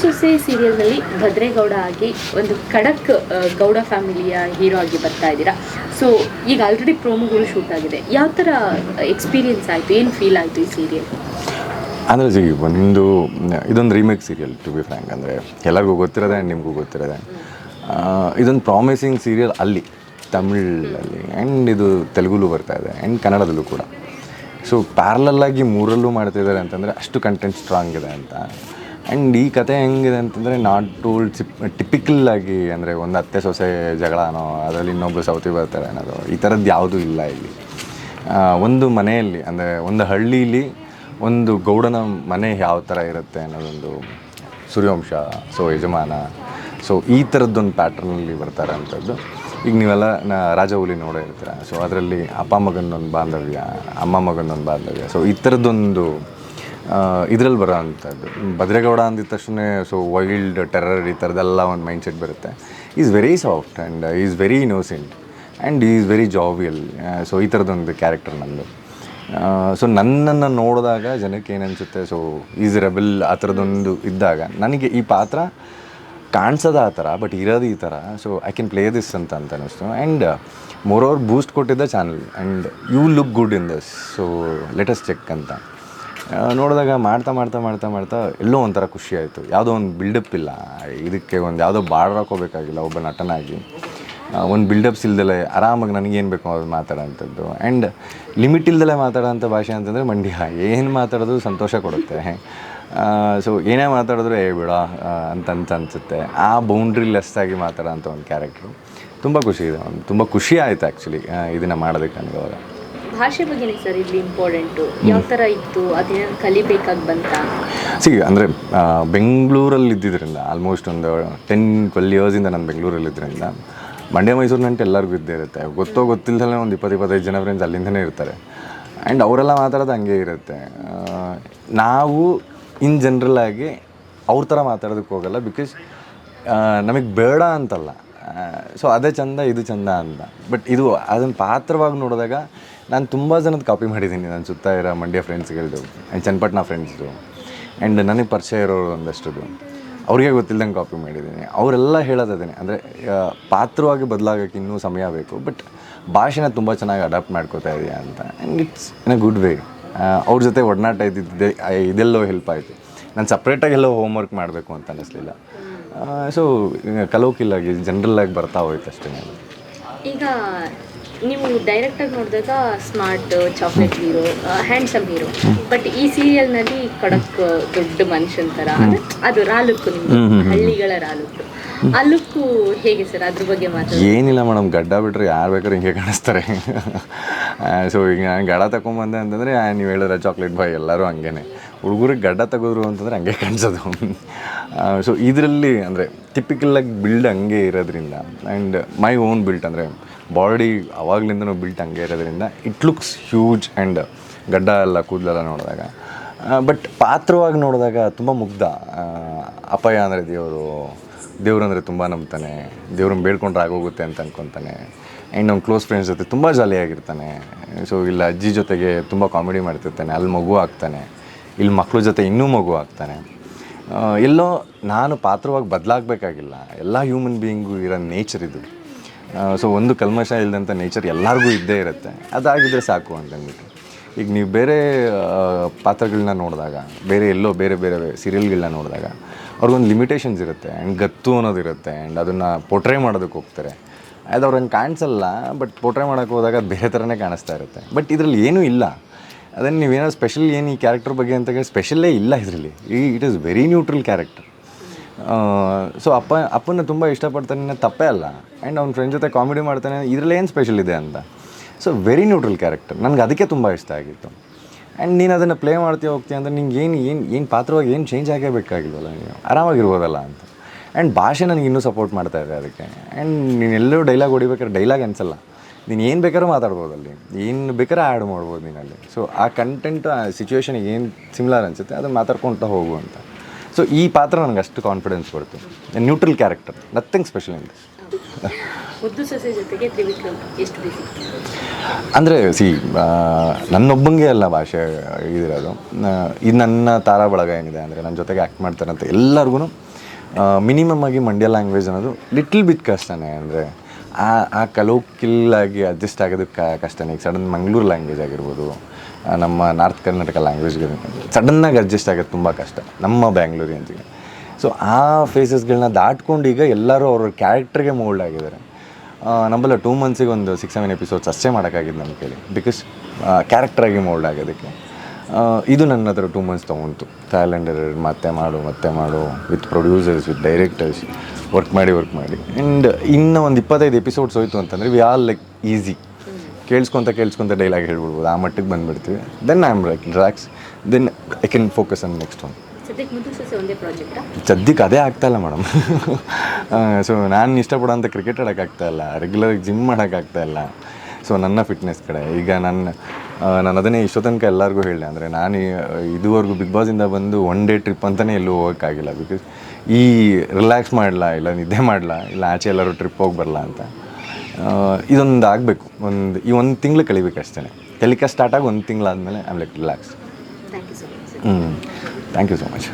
ಸೊಸೆ ಸೀರಿಯಲ್ನಲ್ಲಿ ಭದ್ರೇಗೌಡ ಆಗಿ ಒಂದು ಖಡಕ್ ಗೌಡ ಫ್ಯಾಮಿಲಿಯ ಹೀರೋ ಆಗಿ ಬರ್ತಾ ಇದ್ದೀರಾ. ಸೊ ಈಗ ಆಲ್ರೆಡಿ ಪ್ರೋಮೋಗಳು ಶೂಟ್ ಆಗಿದೆ. ಯಾವ ಥರ ಎಕ್ಸ್ಪೀರಿಯನ್ಸ್ ಆಯಿತು? ಏನು ಫೀಲ್ ಆಯಿತು ಈ ಸೀರಿಯಲ್ ಅಂದರೆ ಜಿ ಒಂದು ಇದೊಂದು remake serial to be frank ಅಂದರೆ ಎಲ್ಲರಿಗೂ ಗೊತ್ತಿರೋದೆ ಆ್ಯಂಡ್ ನಿಮಗೂ ಗೊತ್ತಿರೋದೆ. ಇದೊಂದು ಪ್ರಾಮಿಸಿಂಗ್ ಸೀರಿಯಲ್ ಅಲ್ಲಿ ತಮಿಳಲ್ಲಿ ಆ್ಯಂಡ್ ಇದು ತೆಲುಗುಲು ಬರ್ತಾ ಇದೆ ಆ್ಯಂಡ್ ಕನ್ನಡದಲ್ಲೂ ಕೂಡ. ಸೊ ಪ್ಯಾರಲಲ್ಲಾಗಿ ಮೂರಲ್ಲೂ ಮಾಡ್ತಿದ್ದಾರೆ ಅಂತಂದರೆ ಅಷ್ಟು ಕಂಟೆಂಟ್ ಸ್ಟ್ರಾಂಗ್ ಇದೆ ಅಂತ. ಆ್ಯಂಡ್ ಈ ಕತೆ ಹೆಂಗಿದೆ ಅಂತಂದರೆ ನಾಟ್ ಟೋಲ್ಡ್ ಟಿಪ್ ಟಿಪಿಕಲ್ ಆಗಿ ಅಂದರೆ ಒಂದು ಅತ್ತೆ ಸೊಸೆ ಜಗಳನೋ ಅದರಲ್ಲಿ ಇನ್ನೊಬ್ಬರು ಸೌತಿ ಬರ್ತಾರೆ ಅನ್ನೋದು. ಈ ಥರದ್ದು ಯಾವುದೂ ಇಲ್ಲ ಇಲ್ಲಿ. ಒಂದು ಮನೆಯಲ್ಲಿ ಅಂದರೆ ಒಂದು ಹಳ್ಳಿಲಿ ಒಂದು ಗೌಡನ ಮನೆ ಯಾವ ಥರ ಇರುತ್ತೆ ಅನ್ನೋದೊಂದು ಸೂರ್ಯವಂಶ, ಸೊ ಯಜಮಾನ, ಸೊ ಈ ಥರದ್ದೊಂದು ಪ್ಯಾಟ್ರನಲ್ಲಿ ಬರ್ತಾರೆ ಅಂಥದ್ದು ಈಗ ನೀವೆಲ್ಲ ನಾ ರಾಜಹುಲಿ ನೋಡೇ ಇರ್ತೀರ. ಸೊ ಅದರಲ್ಲಿ ಅಪ್ಪ ಮಗನೊಂದು ಬಾಂಧವ್ಯ, ಅಮ್ಮ ಮಗನೊಂದು ಬಾಂಧವ್ಯ. ಸೊ ಈ ಥರದ್ದೊಂದು ಇದರಲ್ಲಿ ಬರೋ ಅಂಥದ್ದು. ಭದ್ರೇಗೌಡ ಅಂದಿದ ತಕ್ಷಣ ಸೊ ವೈಲ್ಡ್ ಟೆರರ್ ಈ ಥರದ್ದೆಲ್ಲ ಒಂದು ಮೈಂಡ್ ಸೆಟ್ ಬರುತ್ತೆ is very soft and is very innocent and is very jovial so ಈ ಥರದ್ದೊಂದು ಕ್ಯಾರೆಕ್ಟರ್ ನಂದು. ಸೊ ನನ್ನನ್ನು ನೋಡಿದಾಗ ಜನಕ್ಕೆ ಏನನ್ಸುತ್ತೆ ಸೊ ಈಸ್ ರೆಬಲ್ ಆ ಥರದೊಂದು ಇದ್ದಾಗ ನನಗೆ ಈ ಪಾತ್ರ ಕಾಣಿಸೋದು ಆ ಥರ ಬಟ್ ಇರೋದು ಈ ಥರ so I can play this ಅಂತ ಅಂತ ಅನ್ನಿಸ್ತು. ಆ್ಯಂಡ್ ಮೋರ್ ಓವರ್ ಬೂಸ್ಟ್ ಕೊಟ್ಟಿದ್ದ channel and you look good in this so let us check ಅಂತ. ನೋಡಿದಾಗ ಮಾಡ್ತಾ ಮಾಡ್ತಾ ಮಾಡ್ತಾ ಮಾಡ್ತಾ ಎಲ್ಲೋ ಒಂಥರ ಖುಷಿ ಆಯಿತು. ಯಾವುದೋ ಒಂದು ಬಿಲ್ಡಪ್ ಇಲ್ಲ. ಇದಕ್ಕೆ ಒಂದು ಯಾವುದೋ ಬಾರ್ಡರ್ ಹಾಕೋಬೇಕಾಗಿಲ್ಲ ಒಬ್ಬ ನಟನಾಗಿ. ಒಂದು ಬಿಲ್ಡಪ್ಸ್ ಇಲ್ದಲೆ ಆರಾಮಾಗಿ ನನಗೇನು ಬೇಕೋ ಅದು ಮಾತಾಡೋಂಥದ್ದು. ಆ್ಯಂಡ್ ಲಿಮಿಟ್ ಇಲ್ದಲೆ ಮಾತಾಡೋಂಥ ಭಾಷೆ ಅಂತಂದರೆ ಮಂಡ್ಯ. ಏನು ಮಾತಾಡೋದು ಸಂತೋಷ ಕೊಡುತ್ತೆ. ಸೊ ಏನೇ ಮಾತಾಡಿದ್ರು, ಏ ಬಿಡ ಅಂತಂತ ಅಂತ ಅಂತ ಅನಿಸುತ್ತೆ. ಆ ಬೌಂಡ್ರಿ ಲೆಸ್ ಆಗಿ ಮಾತಾಡೋಂಥ ಒಂದು ಕ್ಯಾರೆಕ್ಟ್ರು ತುಂಬ ಖುಷಿ ಇದೆ. ತುಂಬ ಖುಷಿ ಆಯಿತು ಆ್ಯಕ್ಚುಲಿ ಇದನ್ನು ಮಾಡೋದಕ್ಕೆ ನನಗೆ ಅವಾಗ. ಭಾಷೆ ಬಗ್ಗೆ ಸರ್ ಇಲ್ಲಿ ಇಂಪಾರ್ಟೆಂಟು ಯಾವ ಥರ ಇತ್ತು? ಅದನ್ನ ಕಲಿಬೇಕಾಗಿ ಬಂತ? ಸಿ ಅಂದರೆ ಬೆಂಗಳೂರಲ್ಲಿ ಇದ್ದಿದ್ದರಿಂದ ಆಲ್ಮೋಸ್ಟ್ ಒಂದು ಟೆನ್ ಟ್ವೆಲ್ ಇಯರ್ಸಿಂದ ನಾನು ಬೆಂಗಳೂರಲ್ಲಿ ಇದ್ದರಿಂದ ಮಂಡ್ಯ ಮೈಸೂರಿನಂತೆ ನಂಟು ಎಲ್ಲರಿಗೂ ಇದ್ದೇ ಇರುತ್ತೆ. ಗೊತ್ತೋ ಗೊತ್ತಿಲ್ಲದಲ್ಲೇ ಒಂದು ಇಪ್ಪತ್ತು ಇಪ್ಪತ್ತೈದು ಜನ ಫ್ರೆಂಡ್ಸ್ ಅಲ್ಲಿಂದನೇ ಇರ್ತಾರೆ. ಆ್ಯಂಡ್ ಅವರೆಲ್ಲ ಮಾತಾಡೋದು ಹಂಗೆ ಇರುತ್ತೆ. ನಾವು ಇನ್ ಜನರಲ್ ಆಗಿ ಅವ್ರ ಥರ ಮಾತಾಡೋದಕ್ಕೆ ಹೋಗಲ್ಲ ಬಿಕಾಸ್ ನಮಗೆ ಬೇಡ ಅಂತಲ್ಲ. ಸೊ ಅದೇ ಚಂದ ಇದು ಚಂದ ಅಂತ. ಬಟ್ ಇದು ಅದನ್ನು ಪಾತ್ರವಾಗಿ ನೋಡಿದಾಗ ನಾನು ತುಂಬ ಜನದ ಕಾಪಿ ಮಾಡಿದ್ದೀನಿ ನನ್ನ ಸುತ್ತ ಇರೋ ಮಂಡ್ಯ ಫ್ರೆಂಡ್ಸ್ಗಳದ್ದು ಆ್ಯಂಡ್ ಚನ್ನಪಟ್ಟಣ ಫ್ರೆಂಡ್ಸ್ದು ಆ್ಯಂಡ್ ನನಗೆ ಪರಿಚಯ ಇರೋರು ಒಂದಷ್ಟು ಅವ್ರಿಗೆ ಗೊತ್ತಿಲ್ಲದಂಗೆ ಕಾಪಿ ಮಾಡಿದ್ದೀನಿ ಅವರೆಲ್ಲ ಹೇಳೋದಿದ್ದೀನಿ ಅಂದರೆ ಪಾತ್ರವಾಗಿ ಬದಲಾಗೋಕ್ಕೆ ಇನ್ನೂ ಸಮಯ ಬೇಕು ಬಟ್ ಭಾಷೆನ ತುಂಬ ಚೆನ್ನಾಗಿ ಅಡಾಪ್ಟ್ ಮಾಡ್ಕೋತಾ ಇದೆಯಾ ಅಂತ. And it's in a good way ಅವ್ರ ಜೊತೆ ಒಡನಾಟ ಇದ್ದಿದ್ದೆ ಇದೆಲ್ಲೋ ಹೆಲ್ಪ್ ಆಯಿತು. ನಾನು ಸಪ್ರೇಟಾಗಿ ಎಲ್ಲೋ ಹೋಮ್ವರ್ಕ್ ಮಾಡಬೇಕು ಅಂತ ಅನ್ನಿಸ್ಲಿಲ್ಲ ಸೊ ಕಲೋಕಿಲ್ಲಾಗಿ ಜನರಲ್ಲಾಗಿ ಬರ್ತಾ ಹೋಯ್ತು ಅಷ್ಟೇ ಈಗ ನೀವು ಡೈರೆಕ್ಟಾಗಿ ನೋಡಿದಾಗ smart chocolate hero handsome hero but ಈ ಸೀರಿಯಲ್ನಲ್ಲಿ ಕಡಕ್ ದೊಡ್ಡ ಮನುಷ್ಯನ ಥರ ಅದು ರಾಲುಕ್ಕು ನಿಮ್ಗೆ ಹಳ್ಳಿಗಳ ರಾಲುಕ್ಕು. ಆ ಲುಕ್ಕು ಹೇಗೆ ಸರ್? ಅದ್ರ ಬಗ್ಗೆ ಮಾತಾಡಿ ಏನಿಲ್ಲ ಮೇಡಮ್ ಗಡ್ಡ ಬಿಟ್ರೆ ಯಾರು ಬೇಕಾದ್ರೆ ಹಿಂಗೆ ಕಾಣಿಸ್ತಾರೆ. ಸೊ ಈಗ ನಾನು ಗಡ ತಗೊಂಬಂದೆ ಅಂತಂದರೆ ನೀವು ಹೇಳಿದ್ರೆ ಚಾಕ್ಲೇಟ್ ಬಾಯ್ ಎಲ್ಲರೂ ಹಂಗೇನೆ. ಹುಡುಗರಿಗೆ ಗಡ್ಡ ತೆಗೆದ್ರು ಅಂತಂದರೆ ಹಂಗೆ ಕಾಣಿಸೋದು. ಸೊ ಇದರಲ್ಲಿ ಅಂದರೆ ಟಿಪಿಕಲಾಗಿ ಬಿಲ್ಡ್ ಹಂಗೆ ಇರೋದ್ರಿಂದ ಆ್ಯಂಡ್ ಮೈ ಓನ್ ಬಿಲ್ಟ್ ಅಂದರೆ ಬಾಡಿ ಅವಾಗಲಿಂದನೂ ಬಿಲ್ಟ್ ಹಂಗೆ ಇರೋದ್ರಿಂದ ಇಟ್ ಲುಕ್ಸ್ ಹ್ಯೂಜ್ ಆ್ಯಂಡ್ ಗಡ್ಡ ಎಲ್ಲ ಕೂದಲೆಲ್ಲ ನೋಡಿದಾಗ. ಬಟ್ ಪಾತ್ರವಾಗಿ ನೋಡಿದಾಗ ತುಂಬ ಮುಗ್ಧ. ಅಪಾಯ ಅಂದರೆ ದೇವರು ದೇವ್ರಂದರೆ ತುಂಬ ನಂಬ್ತಾನೆ. ದೇವ್ರನ್ನ ಬೇಡ್ಕೊಂಡ್ರೆ ಆಗೋಗುತ್ತೆ ಅಂತ ಅನ್ಕೊತಾನೆ. ಆ್ಯಂಡ್ ನಮ್ಮ ಕ್ಲೋಸ್ ಫ್ರೆಂಡ್ಸ್ ಜೊತೆ ತುಂಬ ಜಾಲಿಯಾಗಿರ್ತಾನೆ. ಸೊ ಇಲ್ಲ, ಅಜ್ಜಿ ಜೊತೆಗೆ ತುಂಬ ಕಾಮಿಡಿ ಮಾಡ್ತಿರ್ತಾನೆ. ಅಲ್ಲಿ ಮಗು ಆಗ್ತಾನೆ. ಇಲ್ಲಿ ಮಕ್ಳ ಜೊತೆ ಇನ್ನೂ ಮಗು ಆಗ್ತಾನೆ. ಎಲ್ಲೋ ನಾನು ಪಾತ್ರವಾಗಿ ಬದಲಾಗಬೇಕಾಗಿಲ್ಲ. ಎಲ್ಲ ಹ್ಯೂಮನ್ ಬೀಯಿಂಗು ಇರೋ ನೇಚರ್ ಇದು. ಸೊ ಒಂದು ಕಲ್ಮಶ ಇಲ್ಲದಂಥ ನೇಚರ್ ಎಲ್ಲರಿಗೂ ಇದ್ದೇ ಇರುತ್ತೆ. ಅದಾಗಿದ್ದರೆ ಸಾಕು ಅಂತಂದ್ಬಿಟ್ಟು. ಈಗ ನೀವು ಬೇರೆ ಪಾತ್ರಗಳನ್ನ ನೋಡಿದಾಗ, ಬೇರೆ ಎಲ್ಲೋ ಬೇರೆ ಬೇರೆ ಸೀರಿಯಲ್ಗಳನ್ನ ನೋಡಿದಾಗ, ಅವ್ರಿಗೊಂದು ಲಿಮಿಟೇಷನ್ಸ್ ಇರುತ್ತೆ. ಆ್ಯಂಡ್ ಗತ್ತು ಅನ್ನೋದು ಇರುತ್ತೆ ಆ್ಯಂಡ್ ಅದನ್ನು ಪೋಟ್ರೇ ಮಾಡೋದಕ್ಕೆ ಹೋಗ್ತಾರೆ. ಅದು ಅವ್ರಂಗೆ ಕಾಣಿಸಲ್ಲ ಬಟ್ ಪೋಟ್ರೇ ಮಾಡೋಕ್ಕೆ ಹೋದಾಗ ಅದು ಬೇರೆ ಥರನೇ ಕಾಣಿಸ್ತಾ ಇರುತ್ತೆ. ಬಟ್ ಇದರಲ್ಲಿ ಏನೂ ಇಲ್ಲ. ಅದನ್ನು ನೀವೇನೋ ಸ್ಪೆಷಲ್ ಏನು ಈ ಕ್ಯಾರೆಕ್ಟರ್ ಬಗ್ಗೆ ಅಂತ ಕೇಳಿ ಸ್ಪೆಷಲ್ಲೇ ಇಲ್ಲ ಇದರಲ್ಲಿ. ಈ it is very neutral character so ಅಪ್ಪ ಅಪ್ಪನ ತುಂಬ ಇಷ್ಟಪಡ್ತಾನೆ ತಪ್ಪೇ ಅಲ್ಲ. ಆ್ಯಂಡ್ ಅವ್ನ ಫ್ರೆಂಡ್ ಜೊತೆ ಕಾಮಿಡಿ ಮಾಡ್ತಾನೆ, ಇದರಲ್ಲಿ ಏನು ಸ್ಪೆಷಲ್ ಇದೆ ಅಂತ. ಸೊ ವೆರಿ ನ್ಯೂಟ್ರಲ್ ಕ್ಯಾರೆಕ್ಟರ್ ನನಗೆ ಅದಕ್ಕೆ ತುಂಬ ಇಷ್ಟ ಆಗಿತ್ತು. ಆ್ಯಂಡ್ ನೀನು ಅದನ್ನು ಪ್ಲೇ ಮಾಡ್ತೀಯ, ಹೋಗ್ತೀಯ ಅಂದರೆ ನಿಂಗೆ ಏನು ಏನು ಏನು ಪಾತ್ರವಾಗಿ ಏನು ಚೇಂಜ್ ಆಗೇ ಬೇಕಾಗಿಲ್ವಲ್ಲ ನೀವು? ಆರಾಮಾಗಿರ್ಬೋದಲ್ಲ ಅಂತ. ಆ್ಯಂಡ್ ಭಾಷೆ ನನಗೆ ಇನ್ನೂ ಸಪೋರ್ಟ್ ಮಾಡ್ತಾ ಇದೆ ಅದಕ್ಕೆ. ಆ್ಯಂಡ್ ನೀನು ಎಲ್ಲರೂ ಡೈಲಾಗ್ ಹೊಡಿಬೇಕಾದ್ರೆ ಡೈಲಾಗ್ ಅನ್ಸಲ್ಲ ನೀನು ಏನು ಬೇಕಾದ್ರೂ ಮಾತಾಡ್ಬೋದು ಅಲ್ಲಿ. ಏನು ಬೇಕಾದ್ರೆ ಆ್ಯಡ್ ಮಾಡ್ಬೋದು ನೀನಲ್ಲಿ ಸೊ ಆ ಕಂಟೆಂಟ್ ಆ ಸಿಚುವೇಶನಿಗೆ ಏನು ಸಿಮಿಲರ್ ಅನಿಸುತ್ತೆ ಅದನ್ನು ಮಾತಾಡ್ಕೊಳ್ತಾ ಹೋಗು ಅಂತ. ಸೊ ಈ ಪಾತ್ರ ನನಗೆ ಅಷ್ಟು ಕಾನ್ಫಿಡೆನ್ಸ್ ಕೊಡ್ತು. Neutral character nothing special in this ಅಂದರೆ ಸಿ ನನ್ನೊಬ್ಬಂಗೆ ಅಲ್ಲ ಭಾಷೆ ಇದಿರೋದು. ಇದು ನನ್ನ ತಾರಾ ಬಳಗ ಏನಿದೆ ಅಂದರೆ ನನ್ನ ಜೊತೆಗೆ ಆ್ಯಕ್ಟ್ ಮಾಡ್ತಾರಂತ ಎಲ್ಲರಿಗೂ ಮಿನಿಮಮ್ ಆಗಿ ಮಂಡ್ಯ ಲ್ಯಾಂಗ್ವೇಜ್ ಅನ್ನೋದು ಲಿಟ್ಲ್ ಬಿಟ್ ಕಷ್ಟನೇ. ಅಂದರೆ ಆ ಆ ಕಲೋಕಿಲ್ ಆಗಿ ಅಡ್ಜಸ್ಟ್ ಆಗೋದಕ್ಕೆ ಕಷ್ಟನೇ. ಈಗ ಸಡನ್ ಮಂಗಳೂರು ಲ್ಯಾಂಗ್ವೇಜ್ ಆಗಿರ್ಬೋದು ನಮ್ಮ ನಾರ್ತ್ ಕರ್ನಾಟಕ ಲ್ಯಾಂಗ್ವೇಜ್ಗೆ ಸಡನ್ನಾಗಿ ಅಡ್ಜಸ್ಟ್ ಆಗೋದು ತುಂಬ ಕಷ್ಟ ನಮ್ಮ ಬ್ಯಾಂಗ್ಳೂರಿಯನ್ಸ್ಗೆ ಸೊ ಆ ಫೇಸಸ್ಗಳನ್ನ ದಾಟ್ಕೊಂಡು ಈಗ ಎಲ್ಲರೂ ಅವ್ರ ಕ್ಯಾರೆಕ್ಟರ್ಗೆ ಮೋಲ್ಡ್ ಆಗಿದ್ದಾರೆ. ಆ, ನಮ್ಮಲ್ಲ ಟೂ ಮಂತ್ಸಿಗೆ ಒಂದು ಸಿಕ್ಸ್ ಸೆವೆನ್ ಎಪಿಸೋಡ್ಸ್ ಅಷ್ಟೇ ಮಾಡೋಕ್ಕಾಗಿದ್ದು ನಮ್ಮ ಕೈಲಿ ಬಿಕಾಸ್ ಕ್ಯಾರೆಕ್ಟರಾಗಿ ಮೋಲ್ಡ್ ಆಗೋದಕ್ಕೆ. ಇದು ನನ್ನ ಹತ್ರ ಟೂ ಮಂತ್ಸ್ ತೊಗೊಂತು. ಥೈಲ್ಯಾಂಡರ್ ಮತ್ತೆ ಮಾಡು ಮತ್ತೆ ಮಾಡು with producers with directors work ಮಾಡಿ ವರ್ಕ್ ಮಾಡಿ. ಆ್ಯಂಡ್ ಇನ್ನು ಒಂದು ಇಪ್ಪತ್ತೈದು ಎಪಿಸೋಡ್ಸ್ ಹೋಯಿತು ಅಂತಂದರೆ ವಿ ಆಲ್ ಲೈಕ್ ಈಸಿ ಕೇಳಿಸ್ಕೊತ ಕೇಳಿಸ್ಕೊಂತ ಡೈಲಾಗ್ ಹೇಳ್ಬಿಡ್ಬೋದು. ಆ ಮಟ್ಟಿಗೆ ಬಂದುಬಿಡ್ತೀವಿ. Then I am like relax then I can focus on next one ಸದ್ಯಕ್ಕೆ ಅದೇ ಆಗ್ತಾಯಿಲ್ಲ ಇಲ್ಲ ಮೇಡಮ್ ಸೊ ನಾನು ಇಷ್ಟಪಡೋಂಥ ಕ್ರಿಕೆಟ್ ಆಡೋಕ್ಕಾಗ್ತಾಯಿಲ್ಲ ರೆಗ್ಯುಲರ್ ಜಿಮ್ ಮಾಡೋಕ್ಕಾಗ್ತಾ ಇಲ್ಲ. ಸೊ ನನ್ನ ಫಿಟ್ನೆಸ್ ಕಡೆ. ಈಗ ನನ್ನ ನಾನು ಅದನ್ನೇ ಇಷ್ಟೋ ತನಕ ಎಲ್ಲರಿಗೂ ಹೇಳಿದೆ. ಅಂದರೆ ನಾನು ಇದುವರೆಗೂ ಬಿಗ್ ಬಾಸಿಂದ ಬಂದು ಒನ್ ಡೇ ಟ್ರಿಪ್ ಅಂತಲೇ ಎಲ್ಲೂ ಹೋಗೋಕ್ಕಾಗಿಲ್ಲ. ಬಿಕಾಸ್ ಈ ರಿಲ್ಯಾಕ್ಸ್ ಮಾಡಲ್ಲ ಇಲ್ಲ ನಿದ್ದೆ ಮಾಡಲ್ಲ ಇಲ್ಲ ಆಚೆ ಎಲ್ಲರೂ ಟ್ರಿಪ್ ಹೋಗಿ ಬರಲ್ಲ ಅಂತ. ಇದೊಂದು ಆಗಬೇಕು. ಒಂದು ಈ ಒಂದು ತಿಂಗಳು ಕಳಿಬೇಕು ಅಷ್ಟೇ ಟೆಲಿಕಾಸ್ಟ್ ಸ್ಟಾರ್ಟ್ ಆಗಿ ಒಂದು ತಿಂಗಳಾದಮೇಲೆ I like relax hmm thank you so much